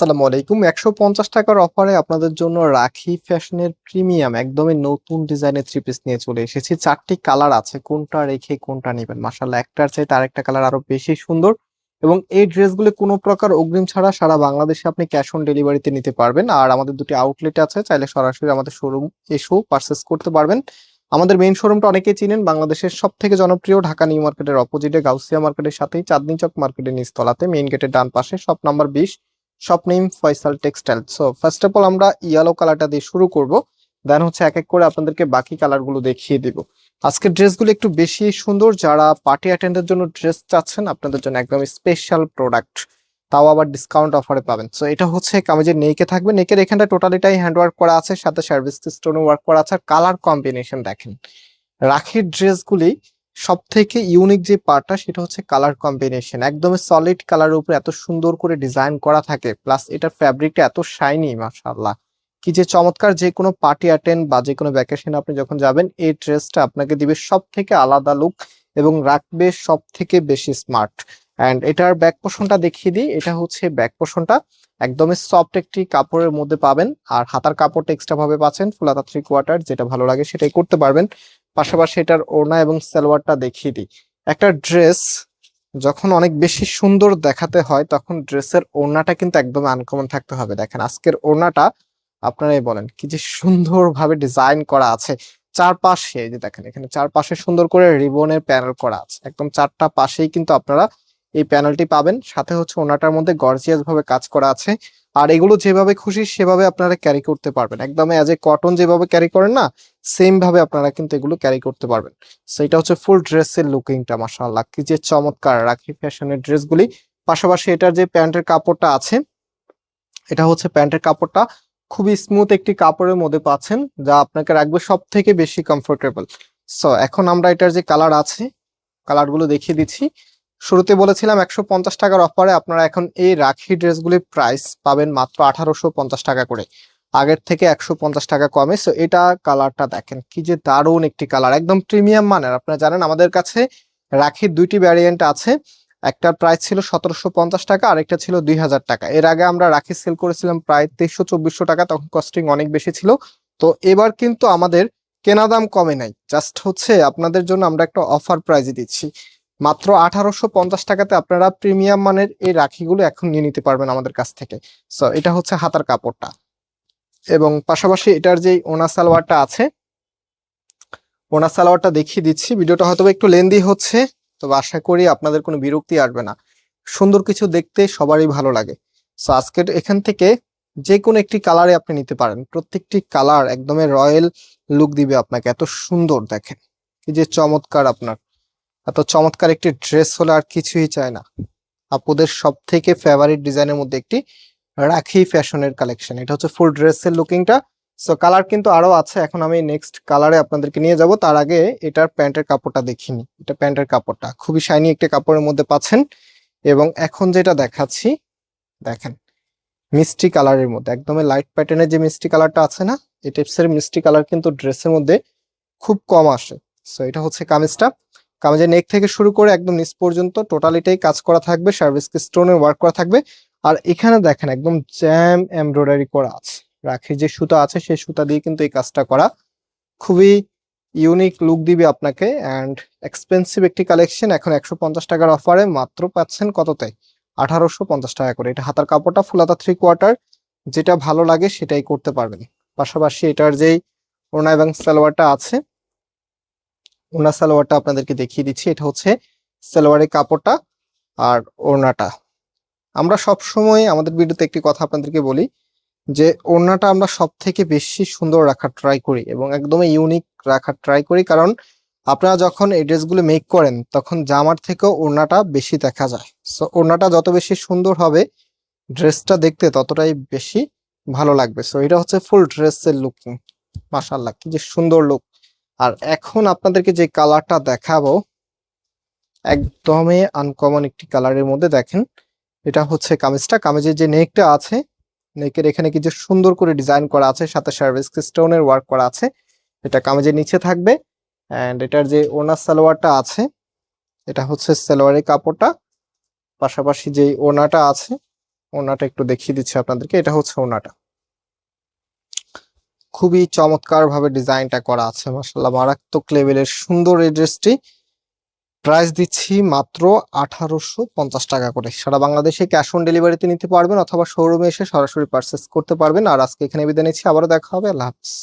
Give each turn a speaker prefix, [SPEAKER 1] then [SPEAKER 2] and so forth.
[SPEAKER 1] আসসালামু আলাইকুম। একশো পঞ্চাশ টাকার অফারে আপনাদের জন্য রাখি ফ্যাশনের প্রিমিয়াম, একদমই নতুন ডিজাইনের থ্রি পিস নিয়ে চলে এসেছি। চারটি কালার আছে, কোনটা রেখে কোনটা নেবেন? মাসাল্লাহ একটার চাইতে আরেকটা কালার আরও বেশি সুন্দর এবং এই ড্রেসগুলো কোনো প্রকার অগ্রিম ছাড়া সারা বাংলাদেশে আপনি ক্যাশ অন ডেলিভারিতে নিতে পারবেন। আর আমাদের দুটি আউটলেট আছে, চাইলে সরাসরি আমাদের শোরুম এসেও পারচেস করতে পারবেন। আমাদের মেইন শোরুমটা অনেকেই চিনেন, বাংলাদেশের সব থেকে জনপ্রিয় ঢাকা নিউ মার্কেটের অপোজিটে গাউসিয়া মার্কেটের সাথেই চাঁদনি চক মার্কেটের নিচতলাতে মেইন গেটের ডান পাশে শপ নাম্বার বিশ। Shop name Faisal textile so first of all আমরা ইয়েলো কালারটা দিয়ে শুরু করব। দেন হচ্ছে এক এক করে আপনাদেরকে বাকি কালারগুলো দেখিয়ে দিব। আজকের ড্রেসগুলো একটু বেশি সুন্দর। যারা পার্টি অ্যাটেন্ডের জন্য ড্রেস চাচ্ছেন, আপনাদের জন্য একদম স্পেশাল প্রোডাক্ট তাও আবার ডিসকাউন্ট অফারে পাবেন। সো এটা হচ্ছে কামিজের নেকে থাকবে। নেকের এখানটা টোটালিটাই হ্যান্ড ওয়ার্ক করা আছে। সাথে সার্ভিস স্টোনে ওয়ার্ক করা আছে। আর কালার কম্বিনেশন দেখেন। রাখির ড্রেসগুলি সব থেকে ইউনিক যে পার্টটা সেটা হচ্ছে কালার কম্বিনেশন একদম সলিড কালারের উপরে এত সুন্দর করে ডিজাইন করা থাকে প্লাস এটার ফ্যাব্রিকটা এত শাইনি মাশাআল্লাহ। কি যে চমৎকার যে কোনো পার্টি অ্যাটেন্ড বা যে কোনো ভ্যাকেশন আপনি যখন যাবেন, এই ড্রেসটা আপনাকে দিবে সব থেকে আলাদা লুক এবং রাখবে সব থেকে বেশি স্মার্ট অ্যান্ড এটার ব্যাক পোষণটা দেখিয়ে দিই, এটা হচ্ছে ব্যাক পোষণটা একদমই সফট একটি কাপড়ের মধ্যে পাবেন, আর হাতার কাপড়টা এক্সট্রা ভাবে পাচ্ছেন ফুলাতা থ্রি কোয়ার্টার যেটা ভালো লাগে সেটাই করতে পারবেন। পাশাপাশি এটার ওড়না এবং সালোয়ারটা দেখিয়ে দিই। একটা ড্রেস যখন অনেক বেশি সুন্দর দেখাতে হয়, তখন ড্রেসের ওড়নাটা কিন্তু একদম আনকমন থাকতে হবে। দেখেন, আজকের ওড়নাটা আপনারাই বলেন, কি যে সুন্দরভাবে ডিজাইন করা আছে। চারপাশে যে দেখেন, এখানে চারপাশে সুন্দর করে রিবনের প্যানেল করা আছে। একদম চারটা পাশেই কিন্তু আপনারা এই প্যানেলটি পাবেন। সাথে হচ্ছে ওনাটার মধ্যে গর্জিয়াস ভাবে কাজ করা আছে। আর এগুলো যেভাবে খুশি সেভাবে আপনারা ক্যারি করতে পারবেন। একদম অ্যাজ এ কটন যেভাবে ক্যারি করেন না সেম ভাবে আপনারা কিন্তু এগুলো ক্যারি করতে পারবেন। সো এটা হচ্ছে ফুল ড্রেসের লুকিংটা মাশাআল্লাহ। কি যে চমৎকার রাখি ফ্যাশনের ড্রেসগুলি পাশাপাশি এটার যে প্যান্টের কাপড়টা আছে, এটা হচ্ছে প্যান্টের কাপড়টা। খুবই স্মুথ একটি কাপড়ের মধ্যে পাচ্ছেন, যা আপনাকে রাখবে সব থেকে বেশি কমফোর্টেবল সো এখন আমরা এটার যে কালার আছে কালারগুলো দেখিয়ে দিচ্ছি। শুরুতে বলেছিলাম একশো পঞ্চাশ টাকার অফারে আপনারা এখন এই রাখি ড্রেসগুলির প্রাইস পাবেন মাত্র আঠারোশো পঞ্চাশ টাকা করে। আগের থেকে একশো পঞ্চাশ টাকা কমে। সো এটা কালারটা দেখেন, কি যে দারুণ একটি কালার একদম প্রিমিয়াম মানের। আপনারা জানেন আমাদের কাছে রাখির দুইটি ভ্যারিয়েন্ট আছে। একটার প্রাইস ছিল সতেরোশো পঞ্চাশ টাকা, আরেকটা ছিল দুই হাজার টাকা। এর আগে আমরা রাখি সেল করেছিলাম প্রায় তেইশশো চব্বিশশো টাকা, তখন কস্টিং অনেক বেশি ছিল। তো, এবার কিন্তু আমাদের কেনা দাম কমে নাই। জাস্ট হচ্ছে আপনাদের জন্য আমরা একটা অফার প্রাইজে দিচ্ছি। মাত্র আঠারোশো পঞ্চাশ টাকাতে আপনারা প্রিমিয়াম মানের এই রাখিগুলো এখন নিয়ে নিতে পারবেন আমাদের কাছ থেকে। সো এটা হচ্ছে হাতার কাপড়টা। এবং পাশাপাশি এটার যে ওনা সালোয়ারটা আছে, ওনা সালোয়ারটা দেখিয়ে দিচ্ছি। ভিডিওটা হয়তো একটু লেন্দি হচ্ছে, তবে আশা করি আপনাদের কোনো বিরক্তি আসবে না। সুন্দর কিছু দেখতে সবারই ভালো লাগে। সো আজকের এখান থেকে যে কোনো একটি কালারে আপনি নিতে পারেন। প্রত্যেকটি কালার একদমই রয়্যাল লুক দিবে আপনাকে। এত সুন্দর দেখেন। কি যে চমৎকার আপনার। এত চমৎকার একটি ড্রেস হলে আর কিছুই চায় না। আপুদের সব থেকে ফেভারিট ডিজাইনের মধ্যে একটি রাখি ফ্যাশনের কালেকশন এটা হচ্ছে ফুল ড্রেসের লুকিংটা সো কালার কিন্তু আরও আছে। এখন আমি নেক্সট কালারে আপনাদেরকে নিয়ে যাব। তার আগে এটার প্যান্টের কাপড়টা দেখিনি এটা প্যান্টের কাপড়টা। খুবই শাইনি একটি কাপড়ের মধ্যে পাচ্ছেন। এবং এখন যেটা দেখাচ্ছি, দেখেন, মিষ্টি কালারের মধ্যে। একদমই লাইট প্যাটার্নের যে মিষ্টি কালারটা আছে না, এই টিপসের মিষ্টি কালার কিন্তু ড্রেসের মধ্যে খুব কম আসে। সো এটা হচ্ছে কামিজটা। কামিজের নেক থেকে শুরু করে একদম নিচ পর্যন্ত টোটালিটাই কাজ করা থাকবে সার্ভিস স্টোনের ওয়ার্ক করা থাকবে। আর এখানে দেখেন একদম জ্যাম এমব্রয়ডারি করা আছে। রাখি যে সুতা আছে, সেই সুতা দিয়ে কিন্তু এই কাজটা করা। খুবই ইউনিক লুক দিবে আপনাকে অ্যান্ড এক্সপেন্সিভ একটি কালেকশন এখন একশো পঞ্চাশ টাকার অফারে মাত্র পাচ্ছেন কততে আঠারোশো পঞ্চাশ টাকা করে। এটা হাতার কাপড়টা ফুলাতা থ্রি কোয়ার্টার যেটা ভালো লাগে সেটাই করতে পারবেন। পাশাপাশি এটার যেই ওনা এবং সালোয়ারটা আছে ওনা সালোয়ারটা আপনাদেরকে দেখিয়ে দিচ্ছি। এটা হচ্ছে সালোয়ারের কাপড়টা আর ওড়নাটা। আমরা সব সময় আমাদের ভিডিওতে একটি কথা আপনাদেরকে বলি যে, ওড়নাটা আমরা সব থেকে বেশি সুন্দর রাখার ট্রাই করি এবং একদমই ইউনিক রাখার ট্রাই করি। কারণ আপনারা যখন এই ড্রেসগুলো মেক করেন, তখন জামার থেকেও ওড়নাটা বেশি দেখা যায়। সো ওড়নাটা যত বেশি সুন্দর হবে ড্রেসটা দেখতে ততটাই বেশি ভালো লাগবে। সো এটা হচ্ছে ফুল ড্রেসের লুকিং মাশাল্লাহ কি যে সুন্দর লুক আর এখন আপনাদেরকে যে কালারটা দেখাবো, একদমই আনকমন একটি কালারের মধ্যে দেখেন, এটা হচ্ছে কামিজটা। কামিজের যে নেকটা আছে, নেকের এখানে কিছু সুন্দর করে ডিজাইন করা আছে, সাথে সার্ভিস স্টোনের ওয়ার্ক করা আছে, এটা কামিজের নিচে থাকবে। অ্যান্ড এটার যে ওনার সালোয়ারটা আছে, এটা হচ্ছে সালোয়ারের কাপড়টা। পাশাপাশি যে ওনাটা আছে, ওনাটা একটু দেখিয়ে দিচ্ছি আপনাদেরকে, এটা হচ্ছে ওনাটা। খুবই চমৎকার ভাবে ডিজাইনটা করা আছে মাসাল্লাহ মারাত্মক লেভেলের সুন্দর এই ড্রেসটি। প্রাইস দিচ্ছি মাত্র আঠারোশো পঞ্চাশ টাকা করে। সারা বাংলাদেশে ক্যাশ অন ডেলিভারিতে নিতে পারবেন অথবা শোরুমে এসে সরাসরি পারচেস করতে পারবেন। আর আজকে এখানে বিদায় নিচ্ছি। আবারও দেখা হবে। আল্লাহ হাফিজ।